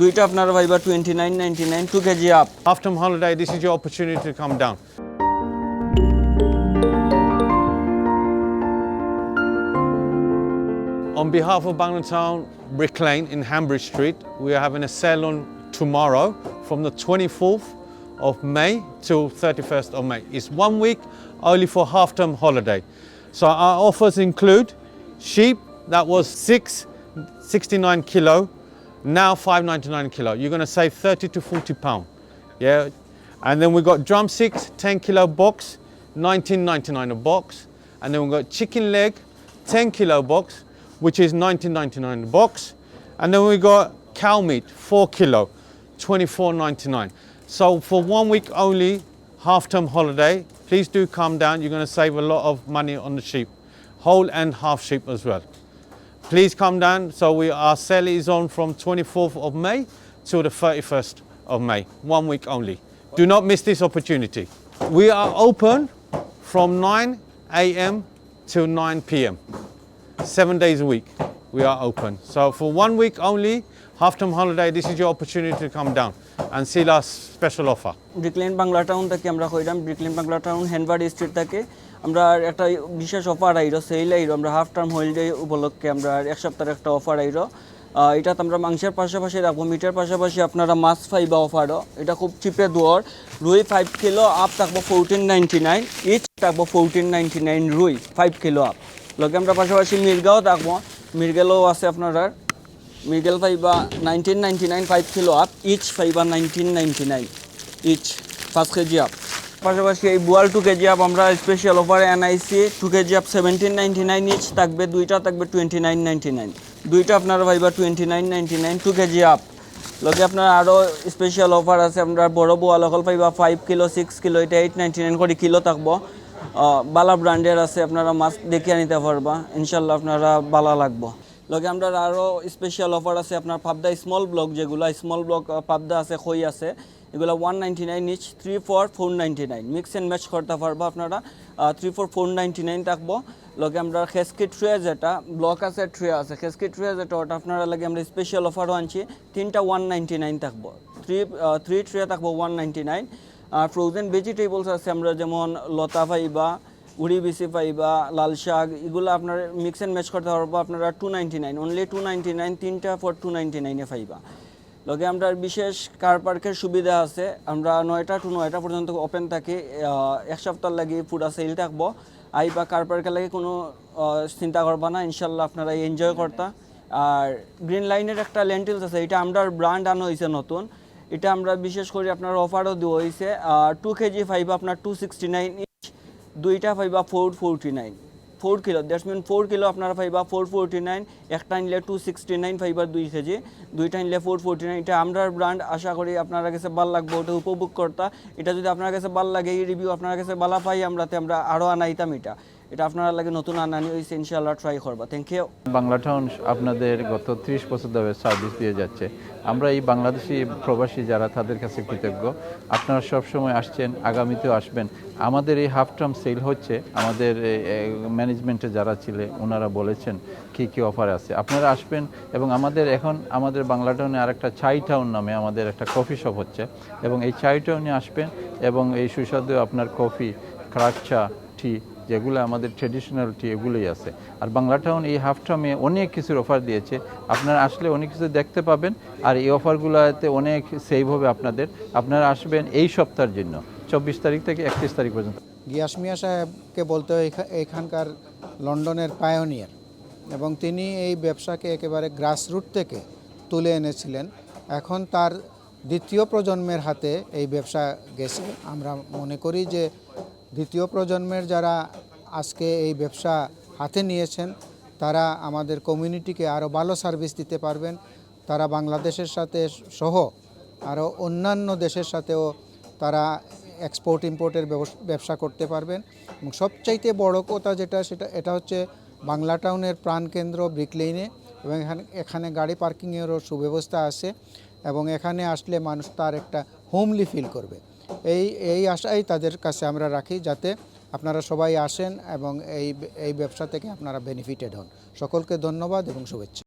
দুইটা আপনারা পাইবা twenty nine ninety nine two kg up Half-term holiday, this is your opportunity to come down. On behalf of Banglaltown Brick Lane in Hambridge Street, we are having a sale on tomorrow from the 24th of May till 31st of May. It's one week only for half-term holiday. So our offers include sheep that was 6 69 kilo, now 5.99 kilo. You're going to save 30 to 40 pound. Yeah, and then we've got drumsticks, 10 kilo box, 19.99 a box, and then we've got chicken leg, 10 kilo box, which is 19.99 a box, and then we got cow meat, 4 kilo, 24.99. So for one week only, half-term holiday, please do come down. You're going to save a lot of money on the sheep, whole and half sheep as well. Please come down. So we our sale is on from 24th of May till the 31st of May, one week only. Do not miss this opportunity. We are open from 9 a.m. till 9 p.m. Seven days a week we are open. So for one week only, half-term holiday, this is your opportunity to come down and see our special offer. Brick Lane Bangla town থেকে আমরা কইলাম Brick Lane Bangla town Hanbury street থেকে আমরা একটা বিশেষ offer আইরো sell আইরো, আমরা half term holiday উপলক্ষে আমরা এক সপ্তাহের একটা অফার আইরো। এটাতে আমরা মাংসের পাশাপাশি রাখব, মিটের পাশাপাশি আপনারা মাছ ফাইবা অফারও এটা খুব চিপে দোয়ার, রুই ফাইভ কিলো আপ থাকব ফোরটিন নাইনটি নাইন ইচ থাকব ফোরটিন নাইনটি নাইন রুই ফাইভ কিলো আপ লগে আমরা পাশাপাশি মির্গাও থাকব মির্গেলও আছে আপনারা মির্গেল ফাইবা nineteen ninety nine five kilo up each ফাইবা nineteen ninety nine each পাঁচ কেজি আপ পাশাপাশি এই বুয়াল টু কেজি আপ আমরা স্পেশাল অফারে NIC two KG up seventeen ninety nine each থাকবে দুইটা, থাকবে টোয়েন্টি নাইন নাইনটি নাইন দুইটা আপনারা viva twenty nine ninety nine two KG up লগে আপনার আরও স্পেশাল অফার আছে, আমরা বড় বোয়াল অকল পাইবা ফাইভ কিলো সিক্স কিলো এটা এইট নাইনটি নাইন করে কিলো থাকব। বালা ব্র্যান্ডের আছে, আপনারা মাছ দেখিয়ে নিতে পারবা। ইনশাল্লাহ আপনারা বালা লাগবো। লগে আমরা আরও স্পেশাল অফার আছে, আপনার পাবদা স্মল ব্লক যেগুলো স্মল ব্লক পাবদা আছে, খই আছে। এগুলো one ninety nine each three four four ninety nine mix and match করতে পারব আপনারা। Three four four ninety nine থাকব। লগে আমরা খেসকি ট্রে যেটা ব্লক আছে ট্রে আছে। খেসকি ট্রে যেটা, ওটা আপনারা লাগে আমরা স্পেশাল অফারও আনছি। তিনটা ওয়ান নাইনটি নাইন থাকব। থ্রি থ্রি ট্রে থাকব ওয়ান নাইনটি নাইন আর ফ্রোজেন ভেজিটেবলস আছে আমরা, যেমন লতা পাইবা উড়ি বিসি পাইবা লাল শাক, এগুলো আপনার মিক্স অ্যান্ড ম্যাচ করতে পারব। আপনারা two ninety nine only two ninety nine তিনটা ফর টু নাইনটি নাইনে পাইবা লগে আমরা বিশেষ কার পার্কের সুবিধা আছে। আমরা নয়টা টু নয়টা পর্যন্ত ওপেন থাকি। এক সপ্তাহ লাগে পুরা সেল থাকব। আই বা কার পার্কের লাগে কোনো চিন্তা করবা না। ইনশাল্লাহ আপনারা এনজয় করতা। আর গ্রিন লাইনের একটা লেন্টিলস আছে। এটা আমরা ব্র্যান্ড আনা হয়েছে নতুন। এটা আমরা বিশেষ করে আপনার অফারও দেওয়া হয়েছে টু কেজি ফাইভ আপনার টু সিক্সটি নাইন ইঞ্চ দুইটা পাইবা four forty nine four kilo that's mean four kilo আপনারা পাইবা ফোর ফোরটি নাইন একটা নিলে টু সিক্সটি নাইন পাইবা দুই কেজি, দুইটা নিলে ফোর ফোরটি নাইন এটা আমরা ব্র্যান্ড আশা করি আপনারা কাছে ভালো লাগবে, ওটা উপভোগ করতা এটা যদি আপনার কাছে ভালো লাগে, এই রিভিউ আপনার কাছে ভালো পাই, আমরাতে আমরা আরও আনাইতাম এটা। এটা আপনারা লাগে নতুন আনানি হয়েছে ইনশাল্লাহ ট্রাই করবা। থ্যাংক ইউ বাংলা টাউন আপনাদের গত ত্রিশ বছর ধরে সার্ভিস দিয়ে যাচ্ছে। আমরা এই বাংলাদেশি প্রবাসী যারা, তাদের কাছে কৃতজ্ঞ। আপনারা সব সময় আসছেন, আগামীতেও আসবেন। আমাদের এই হাফ টার্ম সেল হচ্ছে। আমাদের ম্যানেজমেন্টে যারা ছিলে, ওনারা বলেছেন কি কি অফার আছে। আপনারা আসবেন এবং আমাদের এখন, আমাদের বাংলা টাউনে আরেকটা চাই টাউন নামে আমাদের একটা কফি শপ হচ্ছে। এবং এই চাই টাউনে আসবেন এবং এই সুস্বাদু আপনার কফি ক্রাক চা টি যেগুলো আমাদের ট্রেডিশনাল টি এগুলোই আছে। আর বাংলা টাউন এই হাফ টার্মে অনেক কিছুর অফার দিয়েছে। আপনারা আসলে অনেক কিছু দেখতে পাবেন, আর এই অফারগুলোতে অনেক সেভ হবে আপনাদের। আপনারা আসবেন এই সপ্তাহের জন্য, চব্বিশ তারিখ থেকে একত্রিশ তারিখ পর্যন্ত। গিয়াস মিয়া সাহেবকে বলতে এখা- এখানকার লন্ডনের পায়োনিয়ার এবং তিনি এই ব্যবসাকে একেবারে গ্রাসরুট থেকে তুলে এনেছিলেন। এখন তার দ্বিতীয় প্রজন্মের হাতে এই ব্যবসা গেছে। আমরা মনে করি যে দ্বিতীয় প্রজন্মের যারা আজকে এই ব্যবসা হাতে নিয়েছেন, তারা আমাদের কমিউনিটিকে আরও ভালো সার্ভিস দিতে পারবেন। তারা বাংলাদেশের সাথে সহ আরও অন্যান্য দেশের সাথেও তারা এক্সপোর্ট ইম্পোর্টের ব্যবসা করতে পারবেন। এবং সবচাইতে বড় কথা যেটা, সেটা, এটা হচ্ছে বাংলা টাউনের প্রাণকেন্দ্র ব্রিকলেইনে এবং এখানে এখানে গাড়ি পার্কিংয়েরও সুব্যবস্থা আছে এবং এখানে আসলে মানুষ তার একটা হোমলি ফিল করবে। এই এই আশাই তাদের কাছে আমরা রাখি যাতে আপনারা সবাই আসেন এবং এই এই ব্যবসা থেকে আপনারা বেনিফিটেড হন। সকলকে ধন্যবাদ এবং শুভেচ্ছা।